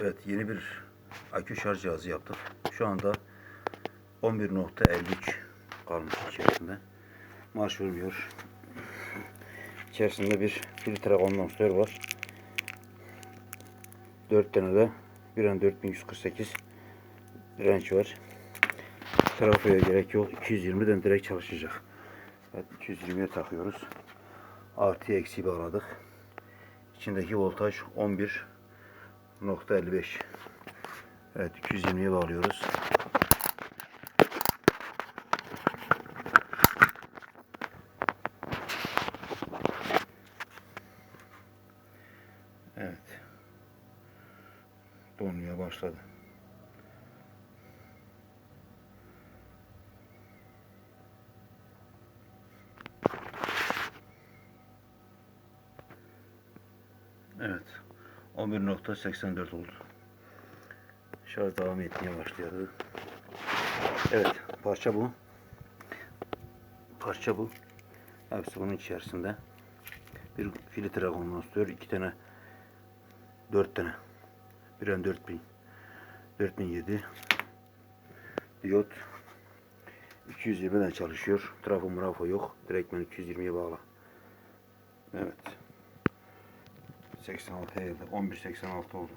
Evet yeni bir akü şarj cihazı yaptık. Şu anda 11.53 kalmış içerisinde. Marş vermiyor. İçerisinde bir filtre kondansatör var. 4 tane de bir an 4148 direnç var. Trafoya gerek yok. 220'den direkt çalışacak. Evet 220'ye takıyoruz. Artı eksi bağladık. İçindeki voltaj 11.55. Evet 220'ye bağlıyoruz. Evet. Donmaya başladı. Evet. 11.84 oldu. Şarj devam etmeye başladı. Evet. Parça bu. Parça bu. Hepsi bunun içerisinde. Bir filtre kondansatör, iki tane, dört tane. Biren 4000, 4007 diyot. 220'den çalışıyor. Trafo mrafo yok. Direktmen 220'ye bağlı. Evet. 86 geldi. 11.86 oldu.